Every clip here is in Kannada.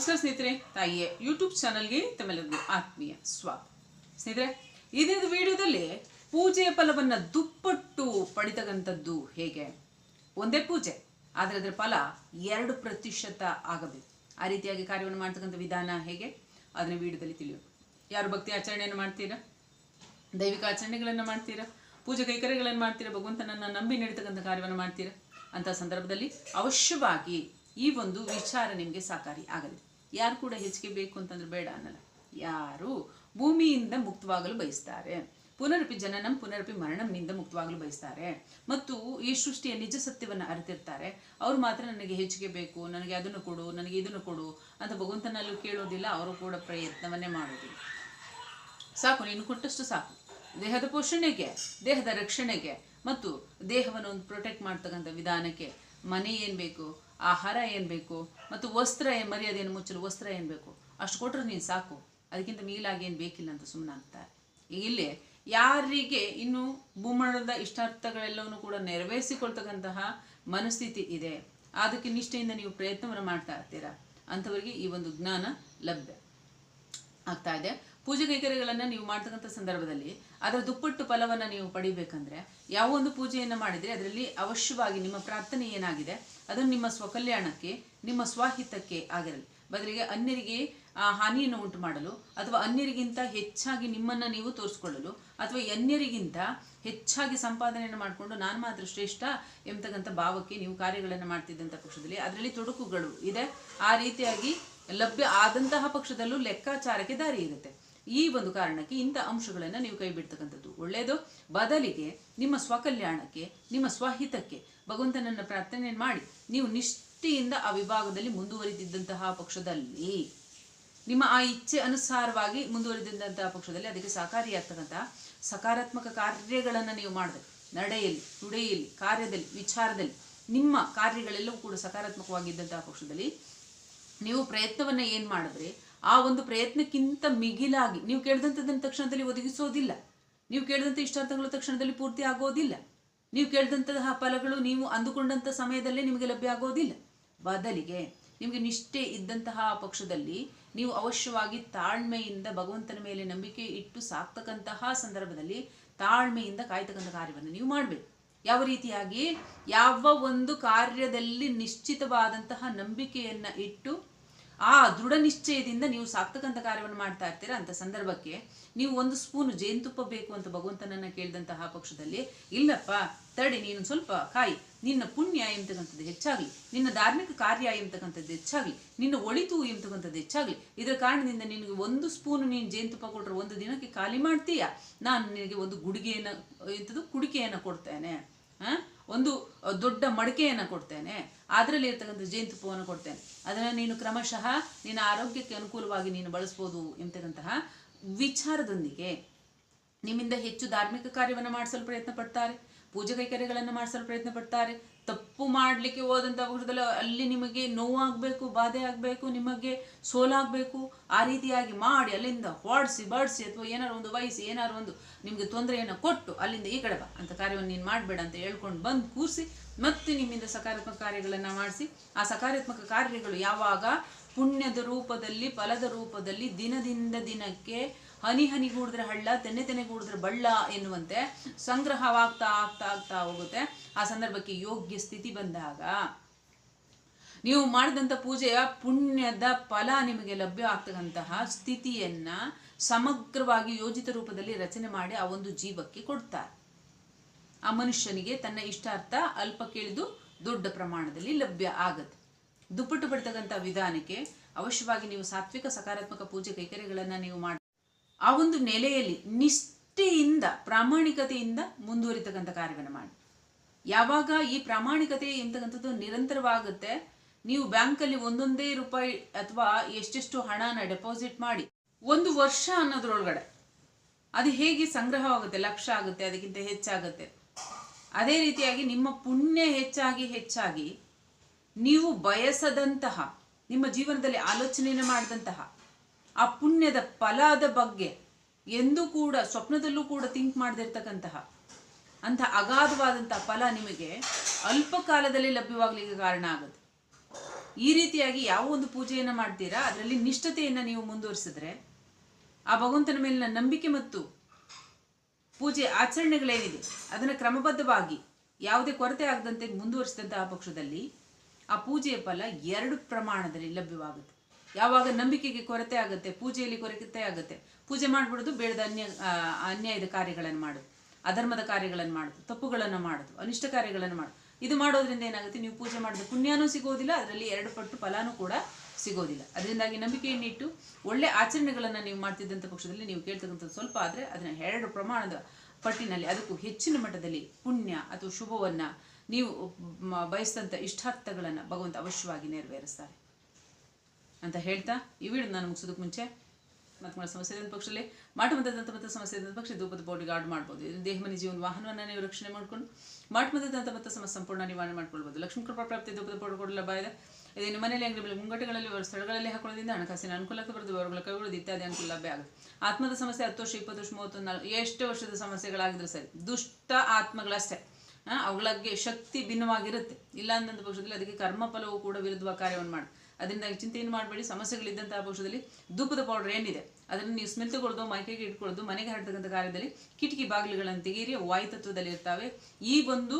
ನಮಸ್ಕಾರ ಸ್ನೇಹಿತರೆ, ತಾಯಿಯ ಯೂಟ್ಯೂಬ್ ಚಾನಲ್ಗೆ ತಮ್ಮೆಲ್ಲರಿಗೂ ಆತ್ಮೀಯ ಸ್ವಾಗತ. ಸ್ನೇಹಿತರೆ ಇದೇ ವಿಡಿಯೋದಲ್ಲಿ ಪೂಜೆಯ ಫಲವನ್ನು ದುಪ್ಪಟ್ಟು ಪಡಿತಕ್ಕಂಥದ್ದು ಹೇಗೆ? ಒಂದೇ ಪೂಜೆ, ಆದರೆ ಅದರ ಫಲ ಎರಡು ಪ್ರತಿಶತ ಆಗಬೇಕು. ಆ ರೀತಿಯಾಗಿ ಕಾರ್ಯವನ್ನು ಮಾಡ್ತಕ್ಕಂಥ ವಿಧಾನ ಹೇಗೆ? ಅದನ್ನ ವಿಡಿಯೋದಲ್ಲಿ ತಿಳಿಯೋದು ಯಾರು ಭಕ್ತಿ ಆಚರಣೆಯನ್ನು ಮಾಡ್ತೀರಾ? ದೈವಿಕ ಆಚರಣೆಗಳನ್ನು ಮಾಡ್ತೀರಾ? ಪೂಜೆ ಕೈಕರ್ಯಗಳನ್ನು ಮಾಡ್ತೀರಾ? ಭಗವಂತನನ್ನು ನಂಬಿ ನಡೀತಕ್ಕಂಥ ಕಾರ್ಯವನ್ನು ಮಾಡ್ತೀರಾ? ಅಂತ ಸಂದರ್ಭದಲ್ಲಿ ಅವಶ್ಯವಾಗಿ ಈ ಒಂದು ವಿಚಾರ ನಿಮಗೆ ಸಹಕಾರಿ ಆಗಲಿದೆ ಯಾರು ಕೂಡ ಹೆಚ್ಚಿಗೆ ಬೇಕು ಅಂತಂದ್ರೆ ಬೇಡ ಅನ್ನಲ್ಲ. ಯಾರು? ಭೂಮಿಯಿಂದ ಮುಕ್ತವಾಗಲು ಬಯಸ್ತಾರೆ. ಪುನರಪಿ ಜನನಂ, ಪುನರಪಿ ಮರಣಂನಿಂದ ಮುಕ್ತವಾಗಲು ಬಯಸ್ತಾರೆ. ಮತ್ತು ಈ ಸೃಷ್ಟಿಯ ನಿಜ ಸತ್ಯವನ್ನು ಅರಿತಿರ್ತಾರೆ. ಅವ್ರು ಮಾತ್ರ ನನಗೆ ಹೆಚ್ಚಿಗೆ ಬೇಕು, ನನಗೆ ಅದನ್ನು ಕೊಡು, ನನಗೆ ಇದನ್ನು ಕೊಡು ಅಂತ ಭಗವಂತನಲ್ಲೂ ಕೇಳೋದಿಲ್ಲ, ಅವರು ಕೂಡ ಪ್ರಯತ್ನವನ್ನೇ ಮಾಡೋದಿಲ್ಲ. ಸಾಕು, ನೀನು ಕೊಟ್ಟಷ್ಟು ಸಾಕು. ದೇಹದ ಪೋಷಣೆಗೆ, ದೇಹದ ರಕ್ಷಣೆಗೆ ಮತ್ತು ದೇಹವನ್ನು ಒಂದು ಪ್ರೊಟೆಕ್ಟ್ ಮಾಡ್ತಕ್ಕಂಥ ವಿಧಾನಕ್ಕೆ ಮನೆ ಏನು ಬೇಕು, ಆಹಾರ ಏನು ಬೇಕು, ಮತ್ತು ವಸ್ತ್ರ ಮರ್ಯಾದೆಯನ್ನು ಮುಚ್ಚಲು ವಸ್ತ್ರ ಏನು ಬೇಕು, ಅಷ್ಟು ಕೊಟ್ಟರೆ ನೀನು ಸಾಕು. ಅದಕ್ಕಿಂತ ಮೀಲಾಗಿ ಏನು ಬೇಕಿಲ್ಲ ಅಂತ ಸುಮ್ಮನೆ ಇಲ್ಲಿ ಯಾರಿಗೆ ಇನ್ನು ಭೂಮಂಡಲದ ಇಷ್ಟಾರ್ಥಗಳೆಲ್ಲವನ್ನು ಕೂಡ ನೆರವೇರಿಸಿಕೊಳ್ತಕ್ಕಂತಹ ಮನಸ್ಥಿತಿ ಇದೆ. ಅದಕ್ಕೆ ನಿಷ್ಠೆಯಿಂದ ನೀವು ಪ್ರಯತ್ನವನ್ನು ಮಾಡ್ತಾ ಇರ್ತೀರಾ? ಅಂಥವರಿಗೆ ಈ ಒಂದು ಜ್ಞಾನ ಲಭ್ಯ ಆಗ್ತಾ ಇದೆ. ಪೂಜೆ ಕೈಕರ್ಯಗಳನ್ನು ನೀವು ಮಾಡ್ತಕ್ಕಂಥ ಸಂದರ್ಭದಲ್ಲಿ ಅದರ ದುಪ್ಪಟ್ಟು ಫಲವನ್ನು ನೀವು ಪಡಿಬೇಕಂದ್ರೆ ಯಾವ ಒಂದು ಪೂಜೆಯನ್ನು ಮಾಡಿದರೆ ಅದರಲ್ಲಿ ಅವಶ್ಯವಾಗಿ ನಿಮ್ಮ ಪ್ರಾರ್ಥನೆ ಏನಾಗಿದೆ ಅದನ್ನು ನಿಮ್ಮ ಸ್ವಕಲ್ಯಾಣಕ್ಕೆ, ನಿಮ್ಮ ಸ್ವಾಹಿತಕ್ಕೆ ಆಗಿರಲಿ. ಬದಲಿಗೆ ಅನ್ಯರಿಗೆ ಹಾನಿಯನ್ನು ಉಂಟು ಮಾಡಲು ಅಥವಾ ಅನ್ಯರಿಗಿಂತ ಹೆಚ್ಚಾಗಿ ನಿಮ್ಮನ್ನು ನೀವು ತೋರಿಸ್ಕೊಳ್ಳಲು ಅಥವಾ ಅನ್ಯರಿಗಿಂತ ಹೆಚ್ಚಾಗಿ ಸಂಪಾದನೆಯನ್ನು ಮಾಡಿಕೊಂಡು ನಾನು ಮಾತ್ರ ಶ್ರೇಷ್ಠ ಎಂಬತಕ್ಕಂಥ ಭಾವಕ್ಕೆ ನೀವು ಕಾರ್ಯಗಳನ್ನು ಮಾಡ್ತಿದ್ದಂಥ ಪಕ್ಷದಲ್ಲಿ ಅದರಲ್ಲಿ ತೊಡಕುಗಳು ಇದೆ. ಆ ರೀತಿಯಾಗಿ ಲಭ್ಯ ಆದಂತಹ ಪಕ್ಷದಲ್ಲೂ ಲೆಕ್ಕಾಚಾರಕ್ಕೆ ದಾರಿ ಇರುತ್ತೆ ಈ ಒಂದು ಕಾರಣಕ್ಕೆ ಇಂಥ ಅಂಶಗಳನ್ನು ನೀವು ಕೈ ಬಿಡ್ತಕ್ಕಂಥದ್ದು. ಒಳ್ಳೆಯದು ಬದಲಿಗೆ ನಿಮ್ಮ ಸ್ವಕಲ್ಯಾಣಕ್ಕೆ, ನಿಮ್ಮ ಸ್ವಹಿತಕ್ಕೆ ಭಗವಂತನನ್ನು ಪ್ರಾರ್ಥನೆ ಮಾಡಿ ನೀವು ನಿಷ್ಠೆಯಿಂದ ಆ ವಿಭಾಗದಲ್ಲಿ ಮುಂದುವರಿದಿದ್ದಂತಹ ಪಕ್ಷದಲ್ಲಿ, ನಿಮ್ಮ ಆ ಇಚ್ಛೆ ಅನುಸಾರವಾಗಿ ಮುಂದುವರಿದಿದ್ದಂತಹ ಪಕ್ಷದಲ್ಲಿ ಅದಕ್ಕೆ ಸಹಕಾರಿಯಾಗ್ತಕ್ಕಂತಹ ಸಕಾರಾತ್ಮಕ ಕಾರ್ಯಗಳನ್ನು ನೀವು ಮಾಡಬೇಕು. ನಡೆಯಲ್ಲಿ ನುಡೆಯಲ್ಲಿ ಕಾರ್ಯದಲ್ಲಿ, ವಿಚಾರದಲ್ಲಿ ನಿಮ್ಮ ಕಾರ್ಯಗಳೆಲ್ಲವೂ ಕೂಡ ಸಕಾರಾತ್ಮಕವಾಗಿದ್ದಂತಹ ಪಕ್ಷದಲ್ಲಿ ನೀವು ಪ್ರಯತ್ನವನ್ನು ಏನು ಮಾಡಿದ್ರೆ ಆ ಒಂದು ಪ್ರಯತ್ನಕ್ಕಿಂತ ಮಿಗಿಲಾಗಿ, ನೀವು ಕೇಳಿದಂಥದ್ದನ್ನು ತಕ್ಷಣದಲ್ಲಿ ಒದಗಿಸೋದಿಲ್ಲ. ನೀವು ಕೇಳಿದಂಥ ಇಷ್ಟಾರ್ಥಗಳು ತಕ್ಷಣದಲ್ಲಿ ಪೂರ್ತಿ ಆಗೋದಿಲ್ಲ. ನೀವು ಕೇಳಿದಂತಹ ಫಲಗಳು ನೀವು ಅಂದುಕೊಂಡಂಥ ಸಮಯದಲ್ಲೇ ನಿಮಗೆ ಲಭ್ಯ ಆಗೋದಿಲ್ಲ. ಬದಲಿಗೆ ನಿಮಗೆ ನಿಷ್ಠೆ ಇದ್ದಂತಹ ಪಕ್ಷದಲ್ಲಿ ನೀವು ಅವಶ್ಯವಾಗಿ ತಾಳ್ಮೆಯಿಂದ ಭಗವಂತನ ಮೇಲೆ ನಂಬಿಕೆ ಇಟ್ಟು ಸಾಕ್ತಕ್ಕಂತಹ ಸಂದರ್ಭದಲ್ಲಿ ತಾಳ್ಮೆಯಿಂದ ಕಾಯ್ತಕ್ಕಂಥ ಕಾರ್ಯವನ್ನು ನೀವು ಮಾಡಬೇಕು. ಯಾವ ರೀತಿಯಾಗಿ ಯಾವ ಒಂದು ಕಾರ್ಯದಲ್ಲಿ ನಿಶ್ಚಿತವಾದಂತಹ ನಂಬಿಕೆಯನ್ನ ಇಟ್ಟು ಆ ದೃಢ ನಿಶ್ಚಯದಿಂದ ನೀವು ಸಾಕ್ತಕ್ಕಂಥ ಕಾರ್ಯವನ್ನು ಮಾಡ್ತಾ ಇರ್ತೀರಾ ಅಂತ ಸಂದರ್ಭಕ್ಕೆ ನೀವು ಒಂದು ಸ್ಪೂನ್ ಜೇನುತುಪ್ಪ ಬೇಕು ಅಂತ ಭಗವಂತನನ್ನ ಕೇಳಿದಂತಹ ಪಕ್ಷದಲ್ಲಿ, ಇಲ್ಲಪ್ಪ, ತಡಿ, ನೀನು ಸ್ವಲ್ಪ ಕಾಯಿ, ನಿನ್ನ ಪುಣ್ಯ ಎಂಬತಕ್ಕಂಥದ್ದು ಹೆಚ್ಚಾಗಲಿ, ನಿನ್ನ ಧಾರ್ಮಿಕ ಕಾರ್ಯ ಎಂಬತಕ್ಕಂಥದ್ದು ಹೆಚ್ಚಾಗಲಿ, ನಿನ್ನ ಒಳಿತು ಎಂಬತಕ್ಕಂಥದ್ದು ಹೆಚ್ಚಾಗಲಿ, ಇದರ ಕಾರಣದಿಂದ ನಿನಗೆ ಒಂದು ಸ್ಪೂನ್ ನೀನು ಜೇನುತುಪ್ಪ ಕೊಟ್ಟರೆ ಒಂದು ದಿನಕ್ಕೆ ಖಾಲಿ ಮಾಡ್ತೀಯಾ ನಾನು ನಿನಗೆ ಒಂದು ಗುಡುಗೆಯನ್ನು ಎಂಥದ್ದು ಕುಡಿಕೆಯನ್ನು ಕೊಡ್ತೇನೆ ಆ? ಒಂದು ದೊಡ್ಡ ಮಡಕೆಯನ್ನು ಕೊಡ್ತೇನೆ. ಅದರಲ್ಲಿ ಇರ್ತಕ್ಕಂಥ ಜೇನುತುಪ್ಪವನ್ನು ಕೊಡ್ತೇನೆ. ಅದನ್ನು ನೀನು ಕ್ರಮಶಃ ನಿನ್ನ ಆರೋಗ್ಯಕ್ಕೆ ಅನುಕೂಲವಾಗಿ ನೀನು ಬಳಸ್ಬೋದು ಎಂತಕ್ಕಂತಹ ವಿಚಾರದೊಂದಿಗೆ ನಿಮ್ಮಿಂದ ಹೆಚ್ಚು ಧಾರ್ಮಿಕ ಕಾರ್ಯವನ್ನು ಮಾಡಿಸಲು ಪ್ರಯತ್ನ ಪಡ್ತಾರೆ ಪೂಜೆ ಕೈಕರ್ಯಗಳನ್ನು ಮಾಡಿಸಲು ಪ್ರಯತ್ನ ಪಡ್ತಾರೆ ತಪ್ಪು ಮಾಡಲಿಕ್ಕೆ ಹೋದಂಥ ಪಕ್ಷದಲ್ಲಿ ಅಲ್ಲಿ ನಿಮಗೆ ನೋವಾಗಬೇಕು, ಬಾಧೆ ಆಗಬೇಕು, ನಿಮಗೆ ಸೋಲಾಗಬೇಕು, ಆ ರೀತಿಯಾಗಿ ಮಾಡಿ ಅಲ್ಲಿಂದ ಹೊಡಿಸಿ, ಬಡಿಸಿ ಅಥವಾ ಏನಾರು ಒಂದು ವಹಿಸಿ ಏನಾರು ಒಂದು ನಿಮಗೆ ತೊಂದರೆಯನ್ನು ಕೊಟ್ಟು ಅಲ್ಲಿಂದ ಈ ಕಡೆ ಬಾ ಅಂತ ಕಾರ್ಯವನ್ನು ನೀನು ಮಾಡಬೇಡ ಅಂತ ಹೇಳ್ಕೊಂಡು ಬಂದು ಕೂರಿಸಿ ಮತ್ತೆ ನಿಮ್ಮಿಂದ ಸಕಾರಾತ್ಮಕ ಕಾರ್ಯಗಳನ್ನು ಮಾಡಿಸಿ, ಆ ಸಕಾರಾತ್ಮಕ ಕಾರ್ಯಗಳು ಯಾವಾಗ ಪುಣ್ಯದ ರೂಪದಲ್ಲಿ, ಫಲದ ರೂಪದಲ್ಲಿ ದಿನದಿಂದ ದಿನಕ್ಕೆ ಹನಿ ಹನಿ ಹನಿಗೂಡಿದ್ರೆ ಹಳ್ಳ, ತೆನೆ ತೆನೆಗೂಡಿದ್ರೆ ಬಳ್ಳ ಎನ್ನುವಂತೆ ಸಂಗ್ರಹವಾಗ್ತಾ ಆಗ್ತಾ ಆಗ್ತಾ ಹೋಗುತ್ತೆ. ಆ ಸಂದರ್ಭಕ್ಕೆ ಯೋಗ್ಯ ಸ್ಥಿತಿ ಬಂದಾಗ ನೀವು ಮಾಡಿದಂಥ ಪೂಜೆಯ ಪುಣ್ಯದ ಫಲ ನಿಮಗೆ ಲಭ್ಯ ಆಗ್ತಕ್ಕಂತಹ ಸ್ಥಿತಿಯನ್ನ ಸಮಗ್ರವಾಗಿ ಯೋಜಿತ ರೂಪದಲ್ಲಿ ರಚನೆ ಮಾಡಿ ಆ ಒಂದು ಜೀವಕ್ಕೆ ಕೊಡ್ತಾರೆ. ಆ ಮನುಷ್ಯನಿಗೆ ತನ್ನ ಇಷ್ಟಾರ್ಥ ಅಲ್ಪ ಕೇಳಿದು ದೊಡ್ಡ ಪ್ರಮಾಣದಲ್ಲಿ ಲಭ್ಯ ಆಗತ್ತೆ. ದುಪ್ಪಟ್ಟು ಪಡ್ತಕ್ಕಂಥ ವಿಧಾನಕ್ಕೆ ಅವಶ್ಯವಾಗಿ ನೀವು ಸಾತ್ವಿಕ ಸಕಾರಾತ್ಮಕ ಪೂಜೆ ಕೈಕರ್ಯಗಳನ್ನು ನೀವು ಮಾಡಿ ಆ ಒಂದು ನೆಲೆಯಲ್ಲಿ ನಿಷ್ಠೆಯಿಂದ, ಪ್ರಾಮಾಣಿಕತೆಯಿಂದ ಮುಂದುವರಿತಕ್ಕಂಥ ಕಾರ್ಯವನ್ನು ಮಾಡಿ. ಯಾವಾಗ ಈ ಪ್ರಾಮಾಣಿಕತೆ ಎಂತಕ್ಕಂಥದ್ದು ನಿರಂತರವಾಗುತ್ತೆ, ನೀವು ಬ್ಯಾಂಕಲ್ಲಿ ಒಂದೊಂದೇ ರೂಪಾಯಿ ಅಥವಾ ಎಷ್ಟೆಷ್ಟು ಹಣನ ಡೆಪಾಸಿಟ್ ಮಾಡಿ ಒಂದು ವರ್ಷ ಅನ್ನೋದ್ರೊಳಗಡೆ ಅದು ಹೇಗೆ ಸಂಗ್ರಹವಾಗುತ್ತೆ, ಲಕ್ಷ ಆಗುತ್ತೆ, ಅದಕ್ಕಿಂತ ಹೆಚ್ಚಾಗುತ್ತೆ. ಅದೇ ರೀತಿಯಾಗಿ ನಿಮ್ಮ ಪುಣ್ಯ ಹೆಚ್ಚಾಗಿ ಹೆಚ್ಚಾಗಿ ನೀವು ಬಯಸದಂತಹ, ನಿಮ್ಮ ಜೀವನದಲ್ಲಿ ಆಲೋಚನೆಯನ್ನು ಮಾಡಿದಂತಹ ಆ ಪುಣ್ಯದ ಫಲದ ಬಗ್ಗೆ ಎಂದೂ ಕೂಡ, ಸ್ವಪ್ನದಲ್ಲೂ ಕೂಡ ಥಿಂಕ್ ಮಾಡದಿರ್ತಕ್ಕಂತಹ ಅಂಥ ಅಗಾಧವಾದಂತಹ ಫಲ ನಿಮಗೆ ಅಲ್ಪ ಕಾಲದಲ್ಲಿ ಲಭ್ಯವಾಗಲಿಕ್ಕೆ ಕಾರಣ ಆಗುತ್ತೆ ಈ ರೀತಿಯಾಗಿ ಯಾವ ಒಂದು ಪೂಜೆಯನ್ನು ಮಾಡ್ತೀರಾ, ಅದರಲ್ಲಿ ನಿಷ್ಠತೆಯನ್ನು ನೀವು ಮುಂದುವರಿಸಿದ್ರೆ ಆ ಭಗವಂತನ ಮೇಲಿನ ನಂಬಿಕೆ ಮತ್ತು ಪೂಜೆ ಆಚರಣೆಗಳೇನಿದೆ, ಅದನ್ನು ಕ್ರಮಬದ್ಧವಾಗಿ ಯಾವುದೇ ಕೊರತೆ ಆಗದಂತೆ ಮುಂದುವರಿಸಿದಂತಹ ಪಕ್ಷದಲ್ಲಿ ಆ ಪೂಜೆಯ ಫಲ ಎರಡು ಪ್ರಮಾಣದಲ್ಲಿ ಲಭ್ಯವಾಗುತ್ತೆ. ಯಾವಾಗ ನಂಬಿಕೆಗೆ ಕೊರತೆ ಆಗುತ್ತೆ, ಪೂಜೆಯಲ್ಲಿ ಕೊರತೆ ಆಗುತ್ತೆ, ಪೂಜೆ ಮಾಡ್ಬಿಡೋದು ಬೇಡದ ಅನ್ಯ ಅನ್ಯಾಯದ ಕಾರ್ಯಗಳನ್ನು ಮಾಡೋದು, ಅಧರ್ಮದ ಕಾರ್ಯಗಳನ್ನು ಮಾಡೋದು, ತಪ್ಪುಗಳನ್ನು ಮಾಡೋದು, ಅನಿಷ್ಟ ಕಾರ್ಯಗಳನ್ನು ಮಾಡೋದು. ಇದು ಮಾಡೋದ್ರಿಂದ ಏನಾಗುತ್ತೆ, ನೀವು ಪೂಜೆ ಮಾಡಿದ ಪುಣ್ಯನೂ ಸಿಗೋದಿಲ್ಲ, ಅದರಲ್ಲಿ ಎರಡು ಪಟ್ಟು ಫಲಾನೂ ಕೂಡ ಸಿಗೋದಿಲ್ಲ. ಅದರಿಂದಾಗಿ ನಂಬಿಕೆಯನ್ನಿಟ್ಟು ಒಳ್ಳೆ ಆಚರಣೆಗಳನ್ನು ನೀವು ಮಾಡ್ತಿದ್ದಂಥ ಪಕ್ಷದಲ್ಲಿ ನೀವು ಕೇಳ್ತಕ್ಕಂಥದ್ದು ಸ್ವಲ್ಪ ಆದರೆ ಅದನ್ನ ಎರಡು ಪ್ರಮಾಣದ ಪಟ್ಟಿನಲ್ಲಿ, ಅದಕ್ಕೂ ಹೆಚ್ಚಿನ ಮಟ್ಟದಲ್ಲಿ ಪುಣ್ಯ ಅಥವಾ ಶುಭವನ್ನು ನೀವು ಬಯಸಿದಂಥ ಇಷ್ಟಾರ್ಥಗಳನ್ನು ಭಗವಂತ ಅವಶ್ಯವಾಗಿ ನೆರವೇರಿಸ್ತಾರೆ. ಅಂತ ಹೇಳ್ತಾ ಈ ವಿಡಿಯೋ ನಾನು ಮುಗಿಸೋದಕ್ಕೆ ಮುಂಚೆ ಮಕ್ಕಳ ಸಮಸ್ಯೆ ಇದ್ದ ಪಕ್ಷದಲ್ಲಿ. ಮಾಟ ಮತದಂತ ಮತ್ತು ಸಮಸ್ಯೆ ಪಕ್ಷ ಧೂಪದ ಬೋರ್ಡಿಗೆ ಆರ್ಡ್ ಮಾಡ್ಬೋದು. ಇದು ದೇಹ, ಮನೆ, ಜೀವನ, ವಾಹನವನ್ನು ನೀವು ರಕ್ಷಣೆ ಮಾಡ್ಕೊಂಡು ಮಾಟ ಮತದಂತ ಮತ್ತು ಸಮಸ್ಯೆ ಸಂಪೂರ್ಣ ನಿವಾರಣೆ ಮಾಡ್ಕೊಳ್ಬೋದು. ಲಕ್ಷ್ಮೀ ಕೃಪಾ ಪ್ರಾಪ್ತಿ ಧೂಪದ ಬೋರ್ಡ್ ಕೂಡ ಲಭ್ಯ ಇದೆ. ನಿಮ್ಮ ಮನೆಯಲ್ಲಿ ಅಂಗಡಿ ಮುಂಗಟ್ಟುಗಳಲ್ಲಿ ಸ್ಥಳಗಳಲ್ಲಿ ಹಾಕೊಳ್ಳೋದ್ರಿಂದ ಹಣಕಾಸಿನ ಅನುಕೂಲಕ್ಕೆ ಬರೆದು ಅವರುಗಳ ಕೈಗಳು ಇತ್ಯಾದಿ ಅನುಕೂಲ ಲಭ್ಯ ಆಗುತ್ತೆ. ಆತ್ಮದ ಸಮಸ್ಯೆ ಹತ್ತು ವರ್ಷ, ಇಪ್ಪತ್ತು ವರ್ಷ, ಮೂವತ್ತು, ನಾಲ್ಕು, ಎಷ್ಟು ವರ್ಷದ ಸಮಸ್ಯೆಗಳಾಗಿದ್ರು ಸರಿ, ದುಷ್ಟ ಆತ್ಮಗಳಷ್ಟೇ. ಅವುಗಳಿಗೆ ಶಕ್ತಿ ಭಿನ್ನವಾಗಿರುತ್ತೆ. ಇಲ್ಲ ಅನ್ನೋ ಪಕ್ಷದಲ್ಲಿ ಅದಕ್ಕೆ ಕರ್ಮಫಲವು ಕೂಡ ವಿರುದ್ಧ ಕಾರ್ಯವನ್ನು ಮಾಡಿ. ಅದರಿಂದ ಚಿಂತೆಯನ್ನು ಮಾಡಬೇಡಿ ಸಮಸ್ಯೆಗಳಿದ್ದಂತಹ ಪಕ್ಷದಲ್ಲಿ ಧೂಪದ ಪೌಡರ್ ಏನಿದೆ, ಅದನ್ನು ನೀವು ಸ್ಮೆಲ್ ತಗೊಳ್ಳೋದು ಮೈಕೆಗೆ ಇಟ್ಕೊಳ್ಳೋದು, ಮನೆಗೆ ಹರಡ್ತಕ್ಕಂಥ ಕಾರ್ಯದಲ್ಲಿ ಕಿಟಕಿ ಬಾಗಿಲುಗಳನ್ನು ತೆಗೆಯಿರಿ ವಾಯುತತ್ವದಲ್ಲಿ ಇರ್ತವೆ. ಈ ಒಂದು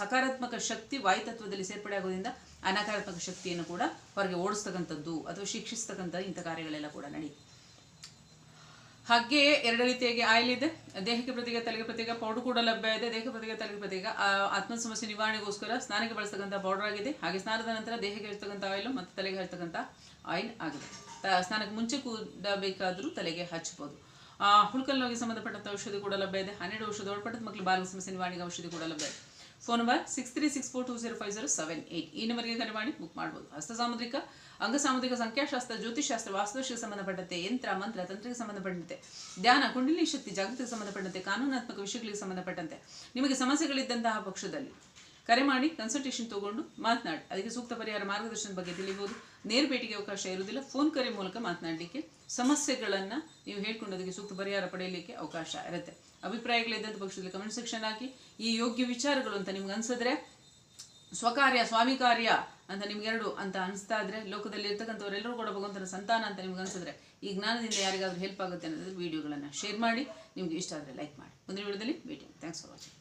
ಸಕಾರಾತ್ಮಕ ಶಕ್ತಿ ವಾಯುತತ್ವದಲ್ಲಿ ಸೇರ್ಪಡೆ ಆಗೋದ್ರಿಂದ ಅನಕಾರಾತ್ಮಕ ಶಕ್ತಿಯನ್ನು ಕೂಡ ಹೊರಗೆ ಓಡಿಸ್ತಕ್ಕಂಥದ್ದು ಅಥವಾ ಶಿಕ್ಷಿಸ್ತಕ್ಕಂಥ ಇಂಥ ಕಾರ್ಯಗಳೆಲ್ಲ ಕೂಡ ನಡೆಯುತ್ತೆ. ಹಾಗೆಯೇ ಎರಡು ರೀತಿಯಾಗಿ ಆಯಿಲ್ ಇದೆ ದೇಹಕ್ಕೆ ಪ್ರತಿಗೆ, ತಲೆಗೆ ಪ್ರತಿಗೆ ಪೌಡರ್ ಕೂಡ ಲಭ್ಯ ಇದೆ. ದೇಹಕ್ಕೆ ಪ್ರತಿಗೆ, ತಲೆಗೆ ಪ್ರತಿಗೆ. ಆ ಆತ್ಮ ಸಮಸ್ಯೆ ನಿವಾರಣೆಗೋಸ್ಕರ ಸ್ನಾನಕ್ಕೆ ಬಳಸ್ತಕ್ಕಂಥ ಪೌಡರ್ ಆಗಿದೆ. ಹಾಗೆ ಸ್ನಾನದ ನಂತರ ದೇಹಕ್ಕೆ ಹಚ್ಚತಕ್ಕಂಥ ಆಯಿಲ್ ಮತ್ತು ತಲೆಗೆ ಹಚ್ಚತಕ್ಕಂಥ ಆಯಿಲ್ ಆಗಿದೆ. ಸ್ನಾನಕ್ಕೆ ಮುಂಚೆ ಕೂಡ ಬೇಕಾದರೂ ತಲೆಗೆ ಹಚ್ಚಬಹುದು ಹುಳುಕಲ್ ನೋವಿಗೆ ಸಂಬಂಧಪಟ್ಟಂಥ ಔಷಧಿ ಕೂಡ ಲಭ್ಯ ಇದೆ. ಹನ್ನೆರಡು ಔಷಧ ಒಳಪಟ್ಟದ ಮಕ್ಕಳು ಬಾಲ ಸಮಸ್ಯೆ ನಿವಾರಣೆಗೆ ಔಷಧಿ ಕೂಡ ಲಭ್ಯ ಇದೆ. Phone number six three six four two zero five zero seven eight ಈ ನಂಬರ್ಗೆ ಕರೆ ಮಾಡಿ ಬುಕ್ ಮಾಡ್ಬೋದು. ಅಂಗ ಸಾಮುದ್ರಿಕ, ಸಂಖ್ಯಾಶಾಸ್ತ್ರ ಜ್ಯೋತಿಷಾಸ್ತ್ರ ವಾಸ್ತುಶಿಗೆ ಸಂಬಂಧಪಟ್ಟಂತೆ, ಯಂತ್ರ, ಮಂತ್ರ, ತಂತ್ರಕ್ಕೆ ಸಂಬಂಧಪಟ್ಟಂತೆ, ಧ್ಯಾನ, ಕುಂಡಲಿ ಶಕ್ತಿ ಜಾಗೃತಿಗೆ ಸಂಬಂಧಪಟ್ಟಂತೆ, ಕಾನೂನಾತ್ಮಕ ವಿಷಯಗಳಿಗೆ ಸಂಬಂಧಪಟ್ಟಂತೆ, ನಿಮಗೆ ಸಮಸ್ಯೆಗಳಿದ್ದಂತಹ ಪಕ್ಷದಲ್ಲಿ ಕರೆ ಮಾಡಿ ಕನ್ಸಲ್ಟೇಷನ್ ತಗೊಂಡು ಮಾತನಾಡಿ. ಅದಕ್ಕೆ ಸೂಕ್ತ ಪರಿಹಾರ ಮಾರ್ಗದರ್ಶನದ ಬಗ್ಗೆ ತಿಳಿಯಬಹುದು. ನೇರ ಭೇಟಿಗೆ ಅವಕಾಶ ಇರುವುದಿಲ್ಲ. ಫೋನ್ ಕರೆ ಮೂಲಕ ಮಾತನಾಡಲಿಕ್ಕೆ ಸಮಸ್ಯೆಗಳನ್ನು ನೀವು ಹೇಳ್ಕೊಂಡು ಅದಕ್ಕೆ ಸೂಕ್ತ ಪರಿಹಾರ ಪಡೆಯಲಿಕ್ಕೆ ಅವಕಾಶ ಇರುತ್ತೆ. ಅಭಿಪ್ರಾಯಗಳಿದ್ದಂಥ ಪಕ್ಷದಲ್ಲಿ ಕಮೆಂಟ್ ಸೆಕ್ಷನ್ ಹಾಕಿ ಈ ಯೋಗ್ಯ ವಿಚಾರಗಳು ಅಂತ ನಿಮ್ಗೆ ಅನ್ಸಿದ್ರೆ, ಸ್ವಕಾರ್ಯ, ಸ್ವಾಮಿ ಕಾರ್ಯ ಅಂತ ನಿಮ್ಗೆರಡು ಅಂತ ಅನಿಸ್ತಾ ಇದ್ರೆ, ಲೋಕದಲ್ಲಿ ಇರ್ತಕ್ಕಂಥವರೆಲ್ಲರೂ ಕೂಡ ಭಗವಂತನ ಸಂತಾನ ಅಂತ ನಿಮ್ಗೆ ಅನ್ಸಿದ್ರೆ ಈ ಜ್ಞಾನದಿಂದ ಯಾರಿಗಾದ್ರೂ ಹೆಲ್ಪ್ ಆಗುತ್ತೆ ಅನ್ನೋದು ವಿಡಿಯೋಗಳನ್ನು ಶೇರ್ ಮಾಡಿ, ನಿಮ್ಗೆ ಇಷ್ಟ ಆದರೆ ಲೈಕ್ ಮಾಡಿ. ಮುಂದಿನ ವಿಡಿಯೋದಲ್ಲಿ ಭೇಟಿ ಥ್ಯಾಂಕ್ಸ್ ಫಾರ್ ವಾಚಿಂಗ್